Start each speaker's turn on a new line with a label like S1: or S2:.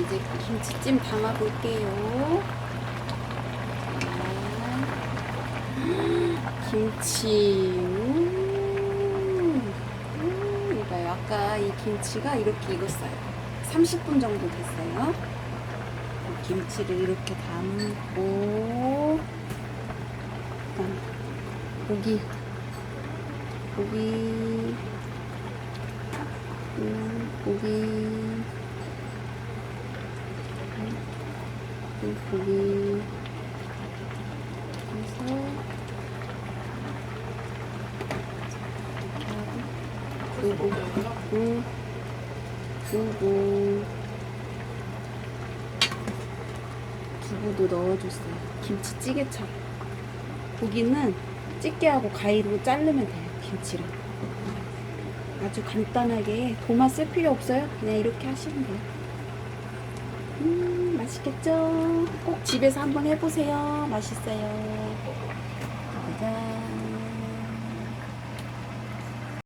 S1: 이제 김치찜 담아볼게요. 자, 김치. 음, 음, 이봐요. 아까 이 김치가 이렇게 익었어요. 30분 정도 됐어요. 김치를 이렇게 담고, 고기, 고기, 음, 고기, 음, 고기, 해서 그리고 두부도 넣어줬어요. 김치찌개처럼. 고기는 찌개하고 가위로 자르면 돼요. 김치를. 아주 간단하게 도마 쓸 필요 없어요. 그냥 이렇게 하시면 돼요. 음, 맛있겠죠? 꼭 집에서 한번 해보세요. 맛있어요.